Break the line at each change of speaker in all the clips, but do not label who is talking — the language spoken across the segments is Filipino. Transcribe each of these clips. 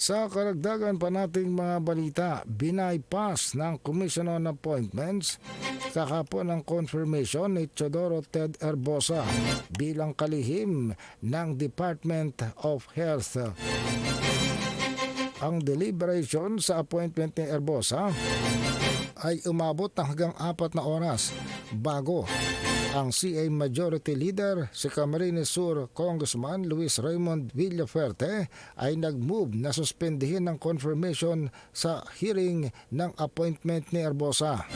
Sa karagdagan pa nating mga balita, binaypass ng Commission on Appointments kakapon ng confirmation ni Chodoro Ted Erbosa bilang kalihim ng Department of Health. Ang deliberation sa appointment ni Erbosa ay umabot ng hanggang apat na oras bago ang CA Majority Leader si Camarines Sur Congressman Luis Raymond Villaferte ay nag-move na suspendihin ng confirmation sa hearing ng appointment ni Erbosa.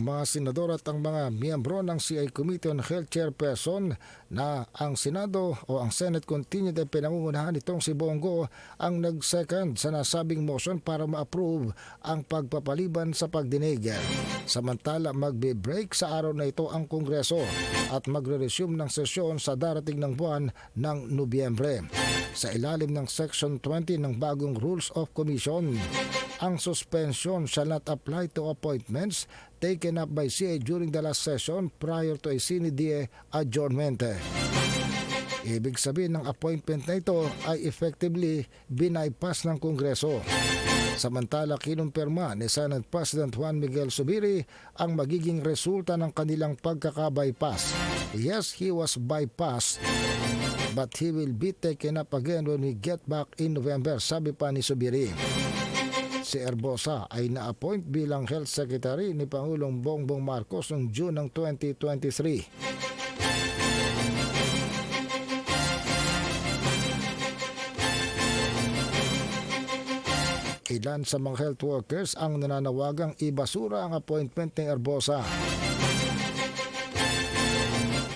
Ang mga senador at ang mga miyembro ng CI Committee on Health Chairperson na ang Senado o ang Senate continued ay pinangungunahan itong si Bongo ang nag-second sa nasabing motion para ma-approve ang pagpapaliban sa pagdinig. Samantala magbe-break sa araw na ito ang Kongreso at magre-resume ng sesyon sa darating ng buwan ng Nobyembre. Sa ilalim ng Section 20 ng bagong Rules of Commission, ang suspension shall not apply to appointments taken up by CA during the last session prior to a die adjournment. Ibig sabihin ng appointment na ito ay effectively binaypass ng Kongreso. Samantala kinumpirma ni Senate President Juan Miguel Subiri ang magiging resulta ng kanilang pagkakabypass. Yes, he was bypassed but he will be taken up again when we get back in November, sabi pa ni Subiri si Erbosa ay na-appoint bilang Health Secretary ni Pangulong Bongbong Marcos noong June ng 2023. Ilan sa mga health workers ang nananawagang ibasura ang appointment ni Erbosa.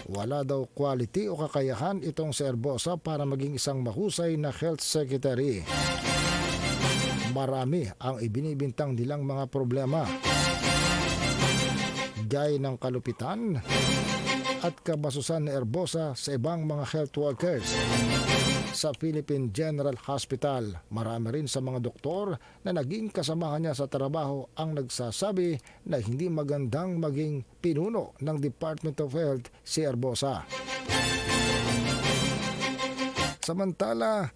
Wala daw quality o kakayahan itong si Erbosa para maging isang mahusay na health secretary marami ang ibinibintang nilang mga problema. Gaya ng kalupitan at kabasusan ni Erbosa sa ibang mga health workers. Sa Philippine General Hospital, marami rin sa mga doktor na naging kasamahan niya sa trabaho ang nagsasabi na hindi magandang maging pinuno ng Department of Health si Erbosa. Samantala,